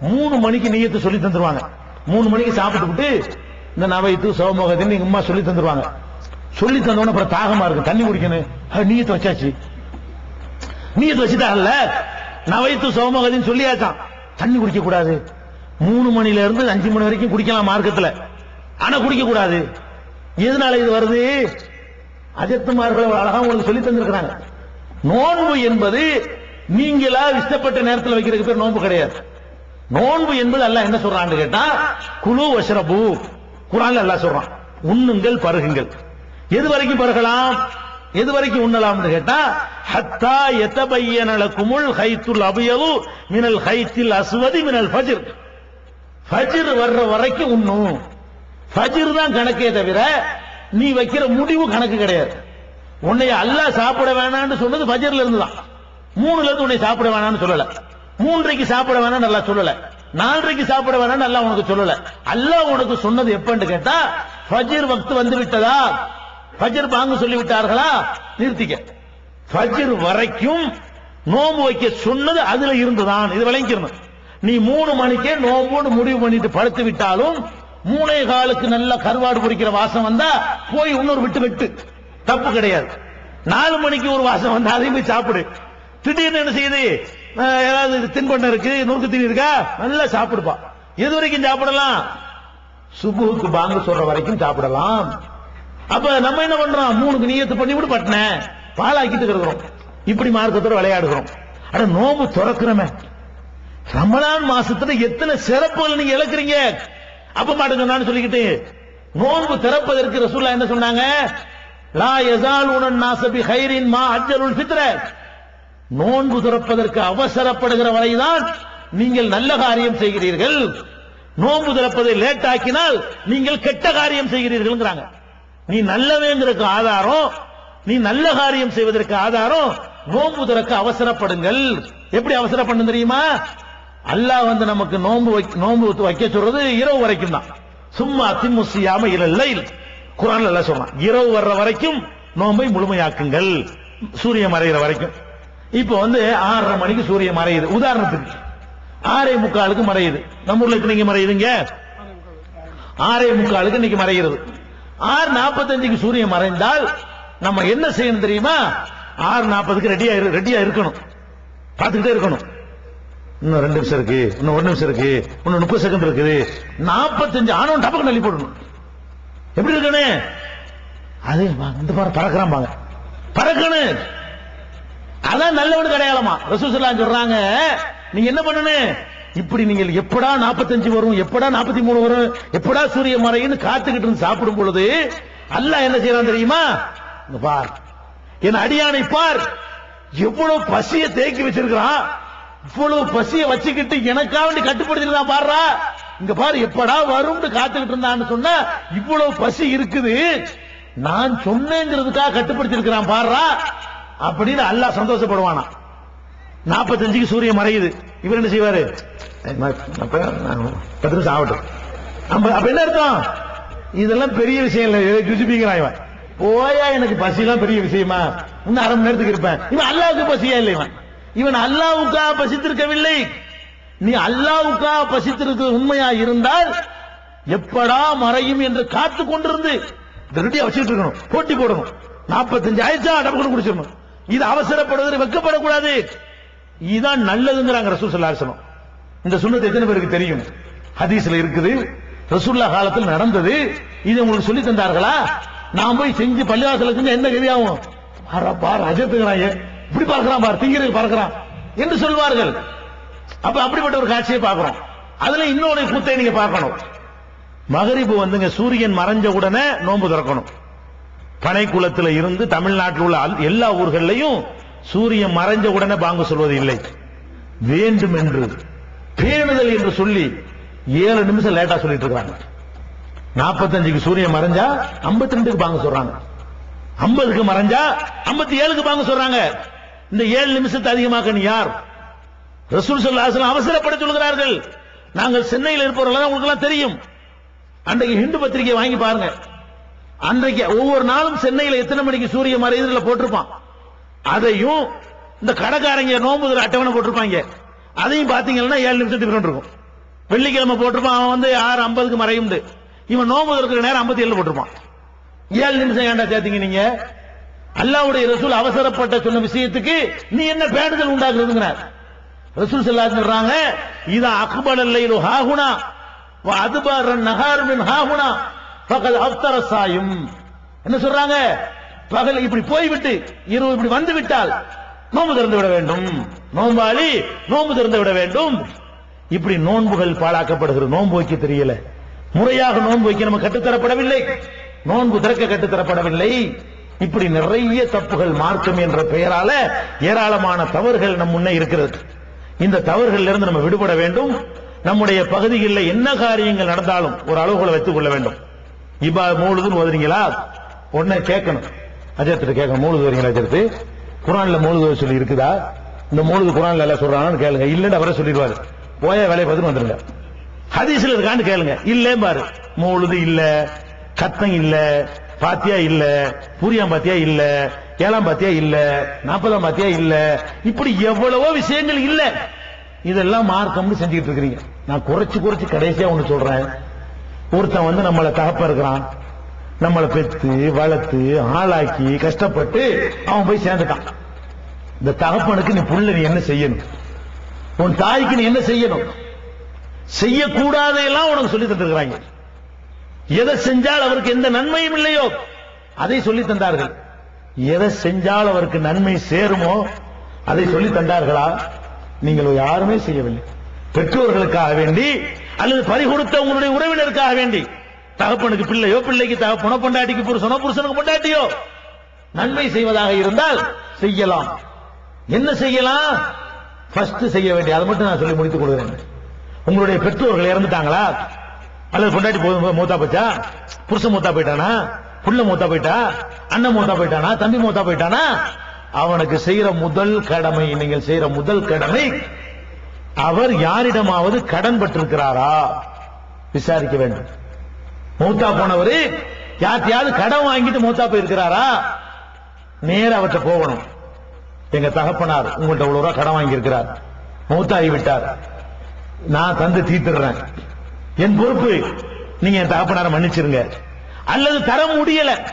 மூணு மணிக்கு நீயத்து சொல்லி தந்துருவாங்க. மூணு மணிக்கு சாப்பிட்டு இந்த நவைத்து சோமோகத்தின் எங்க அம்மா சொல்லி தந்துருவாங்க. சொல்லி தந்தோன்னு அப்புறம் தாகமா இருக்கு. தண்ணி குடிக்கணும். அது நீயத்து வச்சாச்சு. நீயத்து வச்சுட்டாங்கல்ல? நவைத்து சோமோகத்தின் சொல்லியாச்சான் தண்ணி குடிக்க கூடாது மூணு மணில இருந்து அஞ்சு மணி வரைக்கும் குடிக்கலாம் மார்க்கத்துல. ஆனா குடிக்க கூடாது எதனால இது வருது? அஜத்துமார்கள் அழகா உங்களுக்கு சொல்லி தந்திருக்கிறாங்க. நோன்பு என்பது நீங்களா இஷ்டப்பட்ட நேரத்தில் வைக்கிறதுக்கு பேர் நோன்பு கிடையாது. நோன்பு என்பது அல்ல என்ன சொல்றான்னு கேட்டா குழு வசரபு குரான்ல அல்ல சொல்றான் உண்ணுங்கள் பருகுங்கள். எது வரைக்கும் பருகலாம்? எது வரைக்கும் உண்ணலாம்னு கேட்டா ஹத்தா எத்தபையனல குமுள் ஹைத்துல் அபியவு மினல் ஹைத்தில் அஸ்வதி மினல் ஃபஜிர். ஃபஜிர் வர்ற வரைக்கும் உண்ணும். ஃபஜிர் தான் கணக்கே தவிர நீ வைக்கிற முடிவு கணக்கு கிடையாது. உன்னை அல்லாஹ் சாப்பிட வேணாம்னு சொன்னது ஃபஜிர்ல இருந்து தான். மூணுல இருந்து உன்னை சாப்பிட வேணாம்னு சொல்லல. மூன்றைக்கு சாப்பிட வேணா நல்லா சொல்லல. நாலரைக்கு சாப்பிட வேணா நல்லா உனக்கு சொல்லல. அல்லா உனக்கு சொன்னது எப்பன்னு கேட்டா ஃபஜ்ர் வக்து வந்து விட்டதா? ஃபஜ்ர் பாங்க சொல்லி விட்டார்களா? நிறுத்திக்க. ஃபஜ்ர் வரைக்கும் நோம்பு வைக்க சொன்னது அதுல இருந்துதான். இது விளங்கிக்கணும். நீ மூணு மணிக்கே நோம்போடு முடிவு பண்ணிட்டு படுத்து விட்டாலும் மூணே காலுக்கு நல்ல கருவாடு பிடிக்கிற வாசம் வந்தா போய் இன்னொரு விட்டு விட்டு. தப்பு கிடையாது. நாலு மணிக்கு ஒரு வாசம் வந்தா அதையும் போய் சாப்பிடு. திடீர்னு என்ன செய்யுது? ஏதாவது தின்பண்டம் இருக்கு நூறுக்கு தீனி இருக்கா? நல்லா சாப்பிடுப்பான் எது வரைக்கும் சாப்பிடலாம்? சுபுக்கு பாங்க சொல்ற வரைக்கும் சாப்பிடலாம். அப்ப நம்ம என்ன பண்றோம்? மூணுக்கு நீயத்து பண்ணி விட பட்டின. பாலாக்கிட்டு இருக்கிறோம் இப்படி மார்க்கத்தோட விளையாடுகிறோம். அட நோம்பு துறக்கிறோமே. ரமலான் மாசத்துல எத்தனை சிறப்புகள் நீங்க இழக்கிறீங்க? அப்ப மாட்டுங்க சொல்லிக்கிட்டு. நோன்பு திறப்பதற்கு ரசூல்லா என்ன சொன்னாங்க? லா எசால் உனன் நாசபி ஹைரின் மா அஜலுல் பித்ர நோன்பு துறப்பதற்கு அவசரப்படுகிற வரைதான் நீங்கள் நல்ல காரியம் செய்கிறீர்கள். நோன்பு திறப்பதை லேட் ஆக்கினால் நீங்கள் கெட்ட காரியம் செய்கிறீர்கள் நீ நல்லவேங்கிறதுக்கு ஆதாரம் நீ நல்ல காரியம் செய்வதற்கு ஆதாரம் நோன்பு திறக்க அவசரப்படுங்கள். எப்படி அவசரப்படும் தெரியுமா? அல்லாஹ் வந்து நமக்கு நோன்பு நோன்பு வைக்க சொல்றது இரவு வரைக்கும் தான். சும்மா திமுசியாம இல்லை குரான்ல எல்லாம் சொல்றான். இரவு வர்ற வரைக்கும் நோன்பை முழுமையாக்குங்கள். சூரியன் மறைகிற வரைக்கும். இப்போ வந்து ஆறரை மணிக்கு சூரியன் மறையுது. உதாரணத்துக்கு ஆறே முக்காலுக்கு மறையுது. நம்ம ஊர்ல எத்தனைக்கு மறையுதுங்க? ஆறே முக்காலுக்கு இன்னைக்கு மறைகிறது. ஆறு நாற்பத்தஞ்சுக்கு சூரியன் மறைந்தால் நம்ம என்ன செய்யணும் தெரியுமா? ஆறு நாற்பதுக்கு ரெடியா ரெடியா இருக்கணும். பார்த்துக்கிட்டே இருக்கணும். இன்னும் ரெண்டு நிமிஷம் இருக்கு இன்னும் ஒரு நிமிஷம் இருக்கு இன்னும் முப்பது செகண்ட் இருக்குது. நாற்பத்தஞ்சு ஆனவன் டப்பக்கு தள்ளி போடணும். எப்படி இருக்கணும்? அது இந்த பாரு பறக்கிறான் பாங்க பறக்கணும். அதான் நல்லவனுக்கு அடையாளமா ரசூசல்லா சொல்றாங்க நீங்க என்ன பண்ணணும்? இப்படி நீங்கள் எப்படா 45 வரும் எப்படா 43 வரும் எப்படா சூரிய மறைன்னு காத்துக்கிட்டு சாப்பிடும் பொழுது அல்ல என்ன செய்யறான் தெரியுமா? பார். என் அடியானை பார். எவ்வளவு பசிய தேக்கி வச்சிருக்கிறான். இவ்வளவு பசிய வச்சுக்கிட்டு எனக்காக கட்டுப்படுத்திருந்தான் பாடுறா. இங்க பாரு எப்படா வரும்னு காத்துக்கிட்டு இருந்தான்னு சொன்னா இவ்வளவு பசி இருக்குது. நான் சொன்னேங்கிறதுக்காக கட்டுப்படுத்தி பாடுறா. அப்படின்னு அல்லாஹ் சந்தோஷப்படுவானா? நாற்பத்தஞ்சுக்கு சூரியன் மறையுது. இவர் என்ன செய்வாரு? நான் பத்து நிமிஷம் ஆகட்டும். அப்ப அப்ப என்ன அர்த்தம்? இதெல்லாம் பெரிய விஷயம் இல்ல. ருசிப்பிக்கிறான் இவன். போயா எனக்கு பசிலாம் பெரிய விஷயமா? இன்னும் அரை மணி நேரத்துக்கு இருப்பேன். இவன் அல்லாவுக்கு பசியா இல்லை இவன்? இவன் அல்லாவுக்கா பசித்திருக்கவில்லை. நீ அல்லாவுக்கா பசித்திருக்க உண்மையா இருந்தால் எப்படா மறையும் என்று காத்து கொண்டிருந்து ரெடியா வச்சுட்டு இருக்கணும். போட்டி போடணும். நாற்பத்தஞ்சு ஆயிடுச்சா? டப்பு குடிச்சிடணும். இது அவசரப்படுவது வெக்கப்படக்கூடாது. இதுதான் நல்லதுங்கிறாங்க ரசூல் சல்லாசனம் இந்த சுன்னத்து எத்தனை பேருக்கு தெரியும்? ஹதீஸ்ல இருக்குது. ரசூல்லா காலத்தில் நடந்தது. இது உங்களுக்கு சொல்லி தந்தார்களா? நான் போய் செஞ்சு பள்ளிவாசலுக்கு செஞ்சா என்ன கவியாகும்? பாரா பார் அஜத்துக்கிறான் இப்படி பார்க்கிறான் பார் திங்கிறது பார்க்கிறான் என்று சொல்வார்கள். அப்ப அப்படிப்பட்ட ஒரு காட்சியை பார்க்கிறோம். அதுல இன்னொரு கூத்தை நீங்க பார்க்கணும். மகரிபு வந்துங்க சூரியன் மறைஞ்ச உடனே நோன்பு திறக்கணும். பனைக்குளத்தில் இருந்து தமிழ்நாட்டில் உள்ள எல்லா ஊர்களையும் சூரியன் மறைஞ்ச உடனே பாங்கு சொல்வது இல்லை வேண்டும் என்று பேணுதல் என்று சொல்லி ஏழு நிமிஷம் லேட்டா சொல்லிட்டு இருக்காங்க. நாற்பத்தஞ்சுக்கு சூரியன் மறைஞ்சா 52 ரெண்டுக்கு பாங்க சொல்றாங்க. ஐம்பதுக்கு மறைஞ்சா ஐம்பத்தி ஏழுக்கு பாங்க சொல்றாங்க. இந்த ஏழு நிமிஷத்தை அதிகமாக்க நீ யார்? ரசூல் ஸல்லல்லாஹு அவசரப்பட சொல்கிறார்கள் நாங்கள் சென்னையில் இருப்பவர்கள் உங்களுக்கு எல்லாம் தெரியும். அன்றைக்கு ஹிந்து பத்திரிகை வாங்கி பாருங்க. அன்றைக்கு ஒவ்வொரு நாளும் சென்னையில் எத்தனை மணிக்கு சூரிய மறைதல போட்டிருப்பான்? அதையும் இந்த கடைக்காரங்க நோம்புதல் அட்டவணை போட்டிருப்பாங்க. அதையும் பாத்தீங்கன்னா ஏழு நிமிஷம் டிஃபரெண்ட் இருக்கும். வெள்ளிக்கிழமை போட்டிருப்பான் அவன் வந்து ஆறு ஐம்பதுக்கு மறையும் இவன் நோம்பு இருக்கிற நேரம் ஐம்பத்தி ஏழு போட்டிருப்பான். ஏழு நிமிஷம் ஏன்டா சேர்த்தீங்க நீங்க? அல்லாவுடைய ரசூல் அவசரப்பட்ட சொன்ன விஷயத்துக்கு நீ என்ன பேடுதல் உண்டாக்குறதுங்கிறார். ரசூல் செல்லா சொல்றாங்க இதா அக்பல் அல்லைலு ஹாகுனா அதுபார் நகார் ஹாகுனா பகல் அப்தரசாயும் என்ன சொல்றாங்க? பகல் இப்படி போய்விட்டு இரவு இப்படி வந்து விட்டால் நோன்பு திறந்து விட வேண்டும். நோம்பாளி நோன்பு திறந்து விட வேண்டும். இப்படி நோன்புகள் பாழாக்கப்படுகிறது நோன்பு வைக்க தெரியல. முறையாக நோன்பு வைக்க நம்ம கட்டுத்தரப்படவில்லை நோன்பு திறக்க கட்டுத்தரப்படவில்லை இப்படி நிறைய தப்புகள் மார்க்கம் என்ற பெயரால ஏராளமான தவறுகள் நம் முன்னே இருக்கிறது. இந்த தவறுகளில் இருந்து நம்ம விடுபட வேண்டும். நம்முடைய பகுதிகளில் என்ன காரியங்கள் நடந்தாலும் ஒரு அளவுகளை வைத்துக் கொள்ள வேண்டும். இப்ப மூழுதுன்னு ஓதுறீங்களா? உடனே கேட்கணும். அஜயத்திட்ட கேட்கணும். மூழுது வரீங்களா அஜயத்து குரான்ல மூழுது சொல்லி இருக்குதா? இந்த மூழுது குரான்ல எல்லாம் சொல்றாங்கன்னு கேளுங்க. இல்லன்னு அவரே சொல்லிடுவாரு. போய வேலையை பார்த்துட்டு வந்துருங்க. ஹதீஸ்ல இருக்கான்னு கேளுங்க. இல்லே பாரு. மூழுது இல்ல கத்தம் இல்ல பாத்தியா இல்ல பூரியாம் பாத்தியா இல்ல ஏழாம் பாத்தியா இல்ல நாற்பதாம் பாத்தியா இல்ல இப்படி எவ்வளவோ விஷயங்கள் இல்ல. இதெல்லாம் மார்க்கம்னு செஞ்சுக்கிட்டு இருக்கிறீங்க. நான் குறைச்சு குறைச்சு கடைசியா ஒண்ணு சொல்றேன். ஒருத்தன் வந்து நம்மளை தகப்ப இருக்கிறான் நம்மளை பெத்து வளர்த்து ஆளாக்கி கஷ்டப்பட்டு அவன் போய் சேர்ந்துட்டான். இந்த தகப்பனுக்கு நீ புள்ள நீ என்ன செய்யணும்? உன் தாய்க்கு நீ என்ன செய்யணும்? செய்யக்கூடாதையெல்லாம் உனக்கு சொல்லி தந்திருக்கிறாங்க. எதை செஞ்சால் அவருக்கு எந்த நன்மையும் இல்லையோ அதை சொல்லி தந்தார்கள். எதை செஞ்சால் அவருக்கு நன்மை சேருமோ அதை சொல்லி தந்தார்களா? நீங்கள் யாருமே செய்யவில்லை. பெற்றோர்களுக்காக வேண்டி அல்லது பறிகொடுத்த உங்களுடைய உறவினருக்காக வேண்டி. தகப்பனுக்கு பிள்ளையோ பிள்ளைக்கு தகப்பனோ பொண்டாட்டிக்கு புருஷனோ புருஷனுக்கு பொண்டாட்டியோ. நன்மை செய்வதாக இருந்தால் செய்யலாம். என்ன செய்யலாம்? ஃபர்ஸ்ட் செய்ய வேண்டிய அதை மட்டும் நான் சொல்லி முடித்துக் கொள்கிறேன். உங்களுடைய பெற்றோர்கள் இறந்துட்டாங்களா? அல்லது பொண்டாட்டி போ- மூத்தா போச்சா? புருஷன் மூத்தா போயிட்டானா? புள்ள மூத்தா போயிட்டா? அண்ணன் மூத்தா போயிட்டானா? தம்பி மூத்தா போயிட்டானா? அவனுக்கு செய்யற முதல் கடமை நீங்கள் செய்யற முதல் கடமை அவர் யாரிடமாவது கடன் பட்டிருக்கிறாரா விசாரிக்க வேண்டும். மூத்தா போனவரு யார்த்தையாவது கடன் வாங்கிட்டு மூத்தா போயிருக்கிறாரா? நேர அவர்கிட்ட போகணும். எங்க தகப்பனார் உங்கள்கிட்ட இவ்வளவு ரூபா கடன் வாங்கியிருக்கிறார். மூத்தாகி விட்டார். நான் தந்து தீர்த்துடுறேன். என் பொறுப்பு நீங்க என் தகப்பனார மன்னிச்சிருங்க. அல்லது தர முடியல.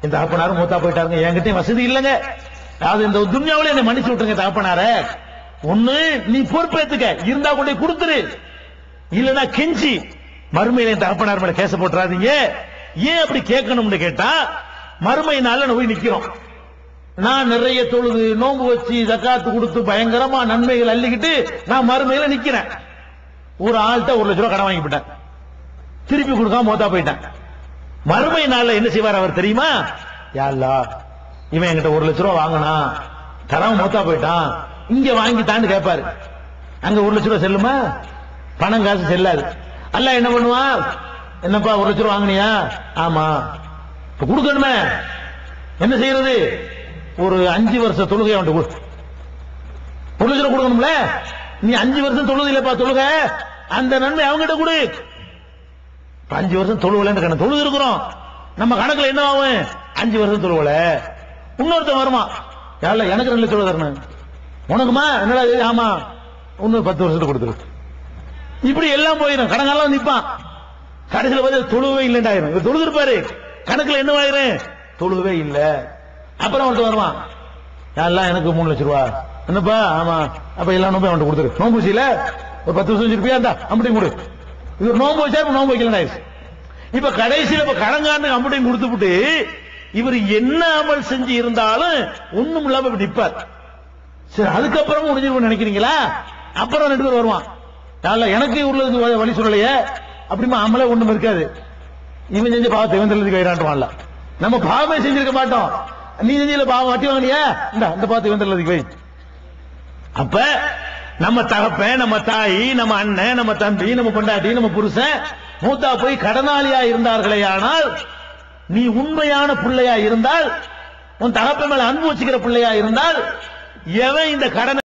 என் தகப்பனாரும் மூத்தா போயிட்டாருங்க. என்கிட்ட வசதி இல்லைங்க. அது இந்த துன்யாவில என்னை மன்னிச்சு விட்டுருங்க தகப்பனார. ஒண்ணு நீ பொறுப்பேத்துக்க. இருந்தா கொண்டு கொடுத்துரு. இல்லனா கெஞ்சி. மறுமையில என் தகப்பனார் மேல கேச போட்டுறாதீங்க. ஏன் அப்படி கேட்கணும்னு கேட்டா மறுமை நாள்ல நான் போய் நிக்கிறோம். நான் நிறைய தொழுது நோம்பு வச்சு ஜக்காத்து கொடுத்து பயங்கரமா நன்மைகள் அள்ளிக்கிட்டு நான் மறுமையில நிக்கிறேன். ஒரு ஆள்கிட்ட ஒரு லட்ச ரூபா கடன் வாங்கிவிட்டேன் திருப்பி கொடுக்காம மோத்தா போயிட்டேன். மறுமை நாள்ல என்ன செய்வார் அவர் தெரியுமா? யாழ்லா இவன் என்கிட்ட ஒரு லட்ச ரூபா வாங்கினா தரம் மோத்தா போயிட்டான். இங்க தாண்டு கேட்பாரு அங்க ஒரு லட்ச ரூபா செல்லுமா? பணம் காசு செல்லாது. அல்ல என்ன பண்ணுவான் என்னப்பா ஒரு லட்ச ரூபா வாங்கினியா? ஆமா. இப்ப கொடுக்கணுமே. என்ன செய்யறது? ஒரு அஞ்சு வருஷ தொழுகை அவன்கிட்ட கொடு. ஒரு லட்சம் ரூபா கொடுக்கணும்ல? நீ அஞ்சு வருஷம் தொழுது இல்லப்பா தொழுக. அந்த நன்மை அவங்ககிட்ட கொடு. அஞ்சு வருஷம் தொழுவல கணக்கு தொழுது இருக்கிறோம். நம்ம கணக்குல என்ன ஆகும் அஞ்சு வருஷம் தொழுவல. இன்னொருத்தன் வருமா யாரில்? எனக்கு ரெண்டு லட்சம் தரணும். உனக்குமா? என்னடா ஆமா. இன்னும் பத்து வருஷத்துக்கு கொடுத்துரு. இப்படி எல்லாம் போயிடும் கடங்காலம் நிப்பான். கடைசியில் பார்த்து தொழுவே இல்லைண்டாயிரும் இவர் தொழுதுருப்பாரு. கணக்குல என்ன ஆயிரும் தொழுவே இல்ல. அப்புறம் அவன்கிட்ட வருவான். எல்லாம் எனக்கு மூணு லட்சம் ரூபா? என்னப்பா? ஆமா. அப்ப எல்லாம் நோம்பு அவன்கிட்ட கொடுத்துரு. நோம்பு வச்சுல? ஒரு பத்து வருஷம் வச்சிருப்பியா? இருந்தா அம்பட்டையும் கொடு. இது ஒரு நோம்பு வச்சா இப்ப நோம்பு வைக்கல இப்ப கடைசியில இப்ப கடங்காண்டு அம்பட்டையும் கொடுத்துப்புட்டு இவர் என்ன அமல் செஞ்சு இருந்தாலும் ஒண்ணும் இல்லாம இப்படி நிப்பார். சரி அதுக்கப்புறம் முடிஞ்சிருக்கும் நினைக்கிறீங்களா? அப்புறம் ரெண்டு பேர் வருவான். யாரில் எனக்கு உள்ளது வழி சொல்லலையே. அப்படிமா அமலே ஒண்ணும் இருக்காது. இவன் செஞ்ச பாவத்தை இவன் தள்ளதுக்கு வைராண்டுவான்ல நம்ம பாவமே செஞ்சிருக்க மாட்டோம். நீ செஞ்சல பாவம் வட்டி வாங்கினியா? இந்த அந்த பாவத்தை இவன் தள்ளதுக்கு வை. அப்ப நம்ம தகப்பன் நம்ம தாய் நம்ம அண்ணன் நம்ம தம்பி நம்ம பொண்டாட்டி நம்ம புருஷன் மூத்தா போய் கடனாளியா இருந்தார்களே ஆனால் நீ உண்மையான பிள்ளையா இருந்தால் உன் தகப்பன் மேல அன்பு வச்சுக்கிற பிள்ளையா இருந்தால் எவன் இந்த கடனை